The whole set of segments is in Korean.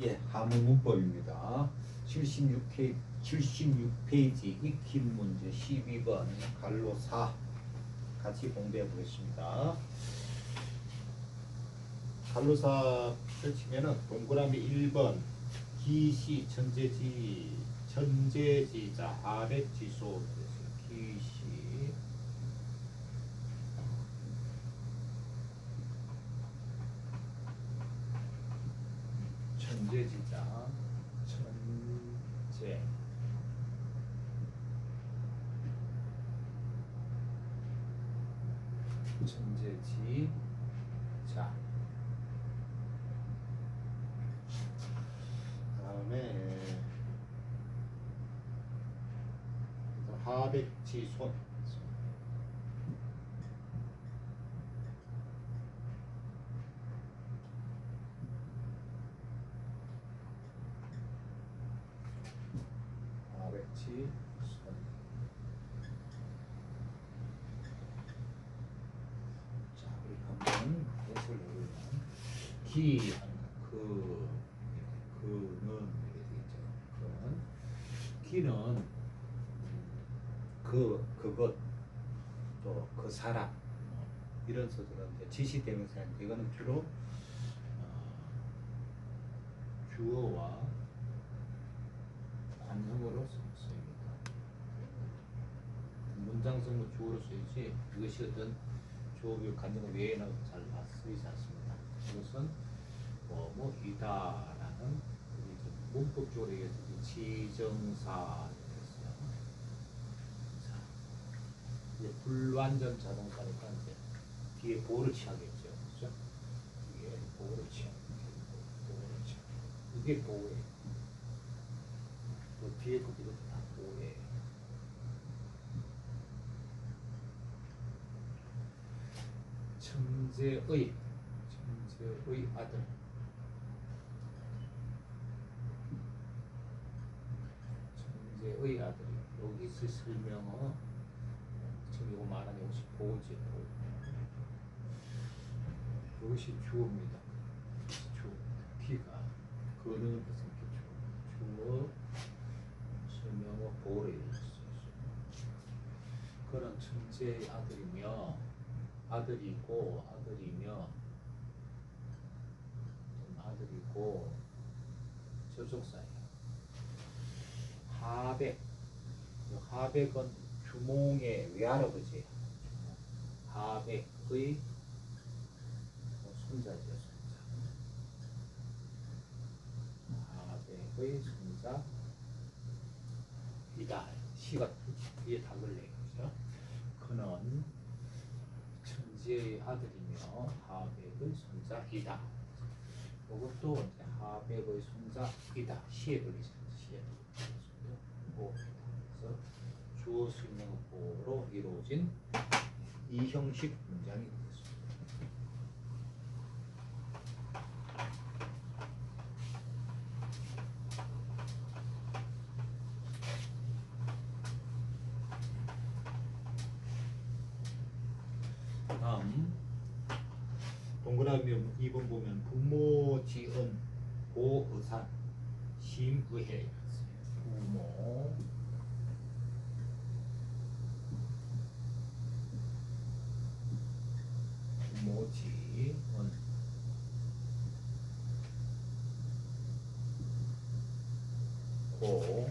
예, 하무 문법입니다. 76페이지, 76페이지 익힌 문제 12번 갈로 4 같이 공부해 보겠습니다. 갈로 4 펼치면은 동그라미 1번 기시 천재지 천재지자 아랫지소 기시 천재지자 천재. 천재지. 자. 다음에 하백지 손 손 자, 우리 한번 해석을 해보면 기, 그, 그는 이렇게 되겠죠. 그는 기는 그, 그것, 또 그 사람 뭐 이런 소들은 이제 지시 대명사인데 이거는 주로 어, 주어와 관성어로 쓰- 쓰입니다. 문장성은 주어로 쓰이지 이것이 어떤 주어비 관성어 외에는 잘 쓰이지 않습니다. 이것은 뭐 뭐 이다라는 우리 좀 문법적으로 얘기해서 지정사 됐어요. 자, 이제 불완전 자동사니까 이제 뒤에 보를 취하겠죠, 그렇죠? 뒤에 보를 취하, 보를 취하. 이게 보예요. 그 뒤에 것들은 다 보예요. 천재의 천재의 아들. 천재의 아들 여기 있을 설명어 지금 이거 말하는 것이 보지 보 이것이 주어입니다. 주어 T가 그는 무슨 게 주어. 설명어 이루었어요 그는 천재의 아들이며 아들이고 아들이며 아들이고 접속사예요. 하백 이 하백은 주몽의 외할아버지예요. 하백의 손자죠, 손자. 하백의 손자 이다. 시가 뒤에 다 걸려요. 그는 천지의 아들이며 하백의 손자이다. 이것도 이제 하백의 손자이다. 시에 걸리죠. 시에 고 그래서 주어 설명어로 이루어진 이 형식 문장이 되겠습니다. 다음 동그라미 2번 보면 부모 지은 보의산 심의해. 부모. 부모 지은 고.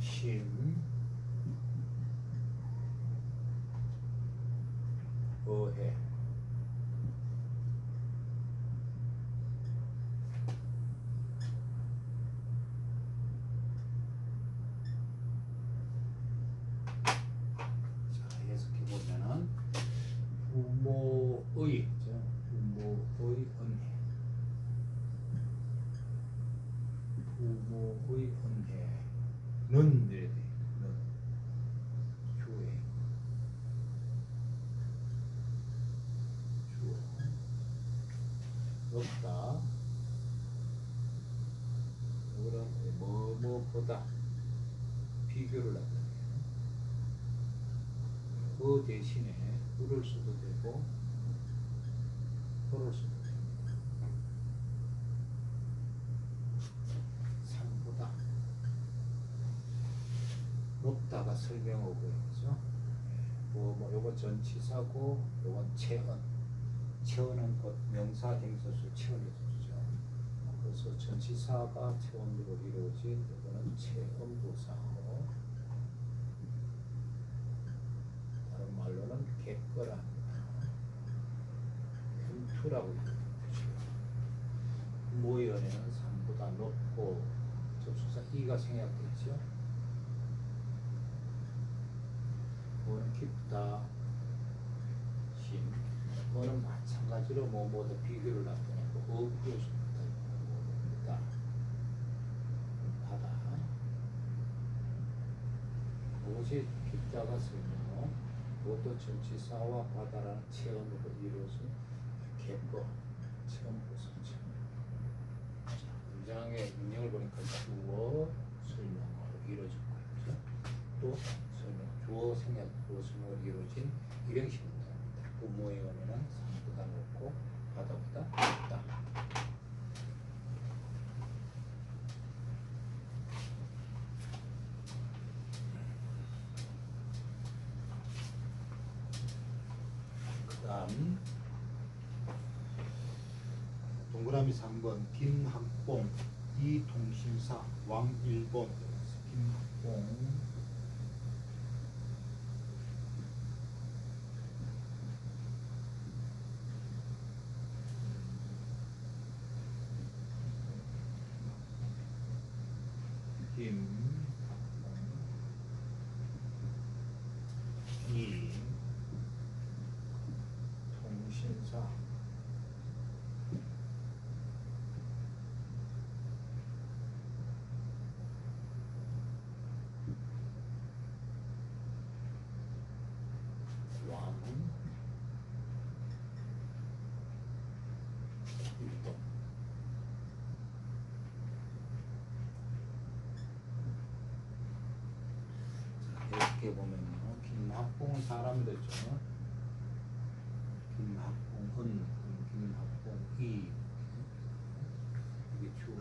심어 해자 해석해 보면은 부모의 자, 부모의 은혜 부모의 은혜는 이래야 돼. 는 주에 주어 없다. 이거는 뭐 뭐보다 비교를 한다면 그 대신에 을을 써도 되고 을을 써도 됩니다. 3보다 높다가 설명어고요. 그죠? 뭐, 뭐 요거 전치사고 요건 체언 체언은 곧 명사 대명사수 체언을 주죠. 그래서 전치사가 체언으로 이루어진 요거는 체언부사고 다른 말로는 객거랍니다. 흠투라고 뜻이에요. 모의원에는 3보다 높고 접수사 이가 생략됐죠. 뭐는 깊다, 심, 뭐는 마찬가지로 뭐 모두 비교를 나타내고 어그로습니다 모릅니다. 바다. 무엇이 깊다가 설명, 그것도 전치사와 바다라는 체험으로 이루어진 개거, 체험. 자, 문장의 문형을 보니까 주어, 설명으로 이루어진 거죠. 또 설명, 주어, 생략, 주어, 설명으로 이루어진 문장입니다. 부모의 원에는 산보다 높고 바다보다 높다. 그 다음 동그라미 3번 김학봉 이동신사 왕일본 김학봉 김 이, 통신사 왕 일동 자, 이렇게 보면요 김학봉은 사람이 됐죠. 김학봉은 김학봉이 이게 주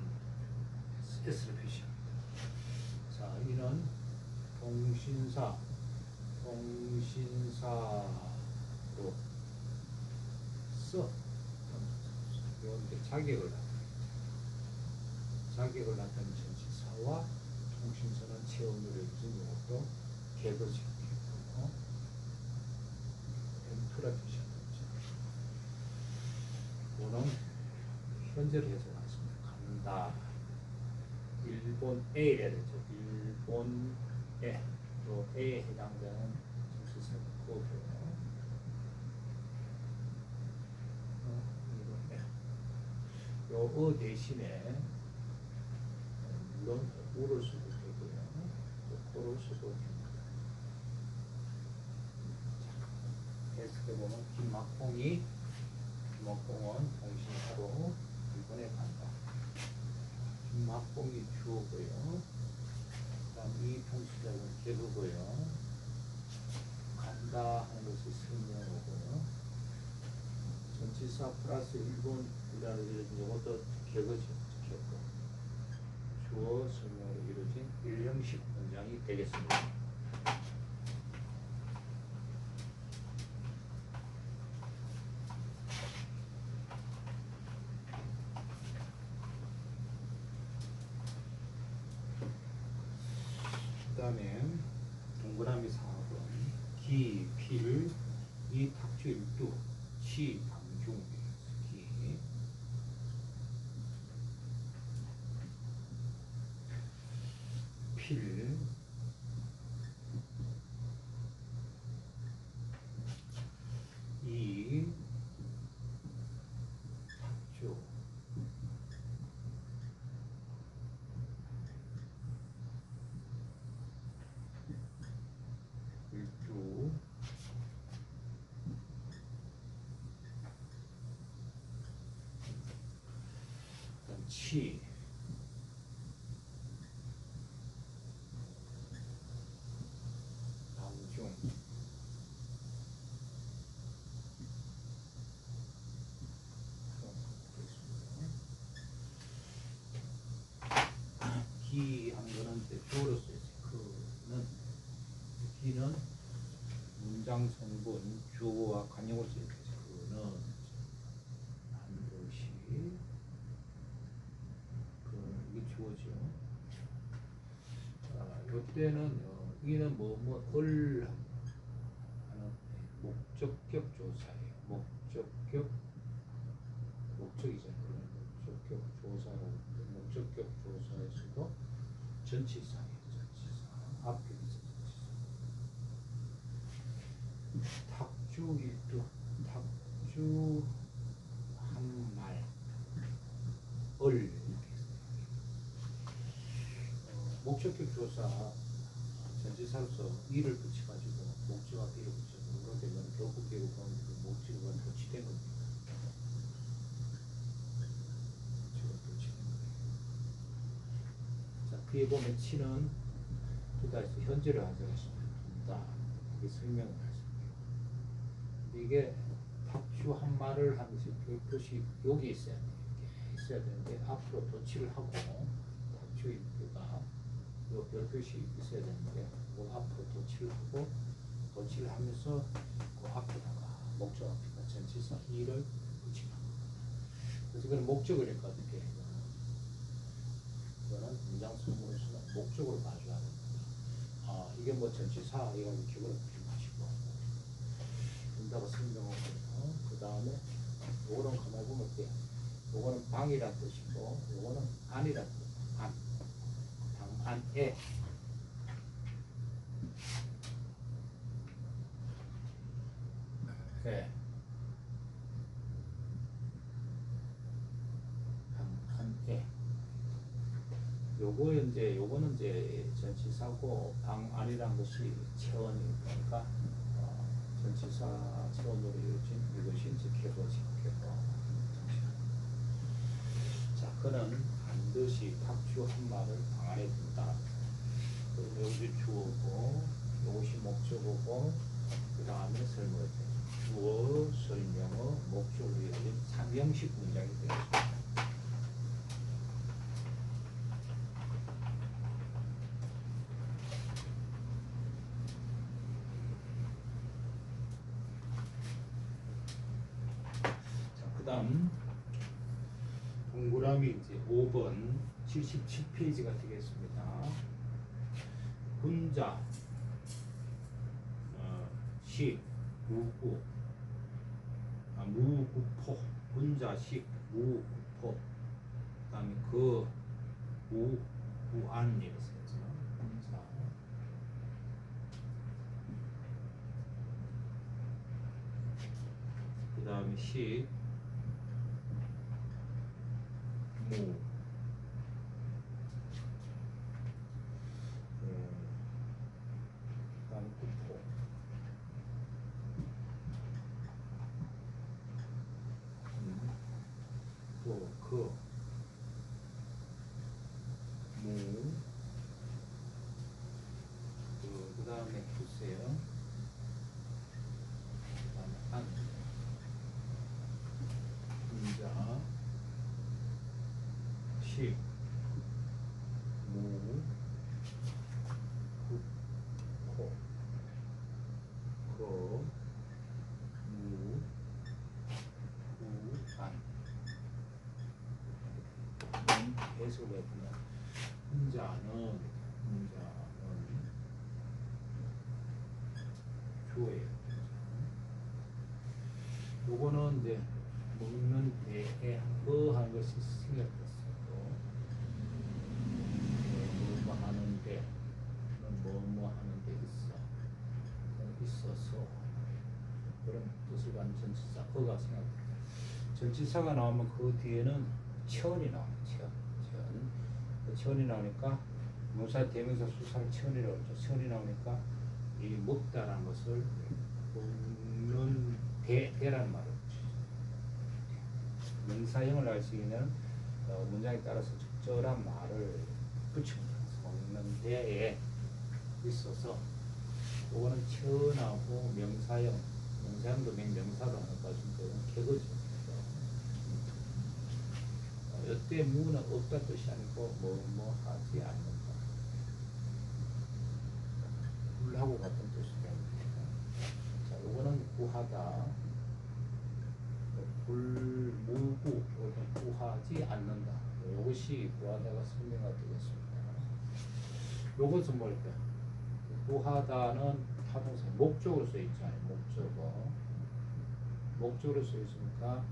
S를 표시합니다. 자 이는 동신사 동신사로 써 이런데 자격을 자격을 나타내는 전치사와 통신사는 해준 것도 개거지고 엠투라 표시합니다. 이거는 현재로 해석하겠습니다. 간다. 일본에 이래야 되죠. 일본에 또 에에 해당되는. 어, 일본에 요어 대신에 물론 우를 수도 되고요. 또 코를 수도 됩니 해석해 보면 김학봉이 김학봉은 동신사로 일본에 간다. 김학봉이 주어고요. 그다음 이 통치자는 개그고요. 간다 하는 것이 설명어고요. 전치사 플러스 일본이라는 이것도 개그죠. 개그. 주어 설명으로 이루어진 일형식 문장이 되겠습니다. 그 다음에 동그라미 4번 기, 필, 이 탁주 일두, 시, 방중 기, 필, 이, 탁주 일두 그 때는 어, 이는 뭐뭐을 하는 목적격 조사예요. 목적격 목적이죠. 목적격 조사라고 목적격 조사에서도 전치사예요. 전치사 앞에 있어 전치사. 탁주 일두 탁주 한말 을 이렇게 어, 목적격 조사 전지사로서 이를 붙여가지고 목적과 이를 붙여서 그렇게 되면 결국 결국 그 목적과 도치된 겁니다. 자, 뒤에 보면 치는 두다에서 현재를 가져가시면 둔다. 이게 설명을 하십니다. 이게 탁주 한 말을 것이 별표시 여기 있어야 돼요. 있어야 되는데 앞으로 도치를 하고 탁주 입구가 요 별표시 있어야 되는데 그 앞으로 도치를 하고 도치를 하면서 그 앞에다가 목적 앞에다 전치사 이를 붙이는 겁니다. 그래서 이거는 목적이니까 어떻게 해요? 이거는 문장 성문에서는 목적으로 마주하는 겁니다. 아 이게 뭐 전치사 이건 기본을 붙지 마시고 된다고 설명하고 그 다음에 요거는 가만히 보면 어때요? 요거는 방이란 뜻이고 요거는 안이란 뜻. 안에 네. 방 안에 요거 이제 요거는 이제 전치사고 방 안이란 것이 체원이니까 어, 전치사 체원으로 이루어진 이것이 이제 객어지 객어 자 그는 반드시 탁주 한 말을 방 안에 둔다. 여기 주어고 이것이 목적어고 그 다음에 설명이 돼 주어 설명어 목적으로 이루어진 삼형식 문장이 되겠습니다. 자, 그 다음 5번 77페이지가 되겠습니다. 군자, 어, 식, 무구, 아, 무구포, 군자식, 무구포, 그 다음에 그, 무, 무안 이렇게 써있죠. 군자. 그 다음에 식, 무, 음, 그 다음에 구포, 음, 또 그, 무, 그, 그 다음에 보세요. 그 다음에 안. 분자, 식, 무, 구, 코, 거, 무, 구, 안. 음, 해석을 해보면 혼자는. 요거는 이제 먹는 데에 어한 것이 생략됐어요. 뭐뭐 하는데 뭐뭐 하는데 있어 어, 있어서 그런 뜻을 가진 전치사 어가 생각됩니다. 전치사가 나오면 그 뒤에는 체언이 나와요. 체언. 그 체언이 나오니까 명사 대명사 수사를 체언이라고 그러죠. 체언이 나오니까 이 먹다라는 것을 먹는 대 대라는 말을. 명사형을 알 수 있는 어, 문장에 따라서 적절한 말을 붙입니다. 먹는 데에 있어서 이거는 체언하고 명사형, 명사형도 명명사로 것인데 이건 개거죠. 어, 이때 무는 없다 뜻이 아니고 뭐뭐 하지 않는다. 불하고 같은 합니다. 자, 이거는 구하다. 불무구, 구하지 않는다. 이것이 구하다가 설명가 되겠습니다. 요것은 뭘까? 구하다는 타동사 목적으로 써 있잖아요. 목적어. 목적으로 써 있으니까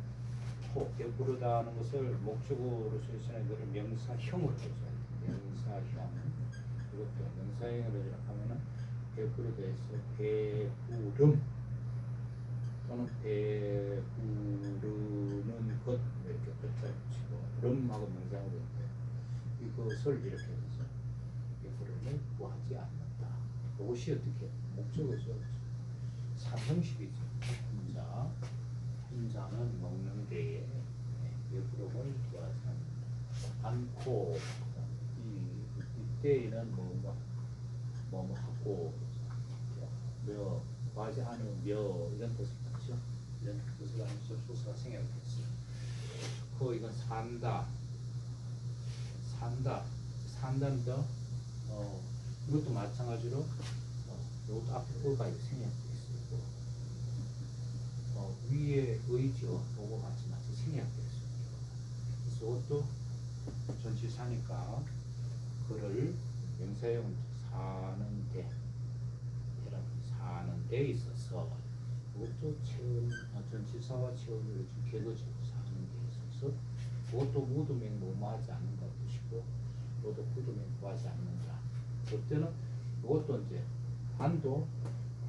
호 베푸르다는 것을 목적어로 써 있으나 이거를 명사형으로 써야 돼. 명사형. 이것도 명사형으로 생각하면은 베푸르다에서 배부름 또는 배부르는 것 이렇게 끝자 붙이고 름하고 명사형으로 이것을 이렇게 해서 베푸름을 구하지 않는다. 이것이 어떻게 목적어죠? 삼형식이죠. 혼자 혼자는 먹는 데에 구하지 않는다. 않고 이 이때에는 뭐뭐 뭐뭐 하고 며 구하지 않으며 이런 뜻을 갖죠. 이런 뜻을 하면서 소스가 생략됐어요. 그 이건 산다. 산다. 산다는 더 어, 이것도 마찬가지로 어, 이것도 앞에 거가 이렇게 생략돼 있어요. 어, 위에 의지어 보고 마치 생략돼 있어요. 그래서 이것도 전치사니까 그를 명사형 사는데 대란 사는 데 있어서 그것도 체험 아, 전치사와 체험을 좀 개거적으로 사는 데 있어서 그것도 모두 맹 뭐뭐하지 않는다 뜻이고 모두 구두맹 구하지 않는다 그때는 이것도 이제 반도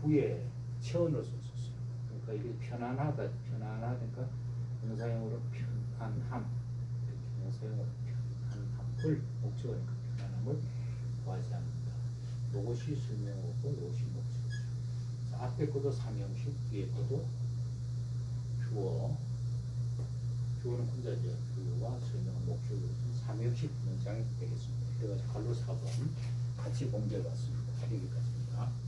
구에 체언으로 썼었어요. 그러니까 이게 편안하다 편안하니까 명사형으로 편안함 이렇게 명사형으로 편안함을 목적으니까 편안함을 구하지 않는다. 이것이 설명어고 이것이 목적어죠. 자, 앞에 것도 삼형식 뒤에 것도 주어. 주어는 혼자죠 주어와 설명은 목적으로 삼형식 문장이 되겠습니다. 그래가지고 갈로 4번 같이 공개해 봤습니다. 여기까지입니다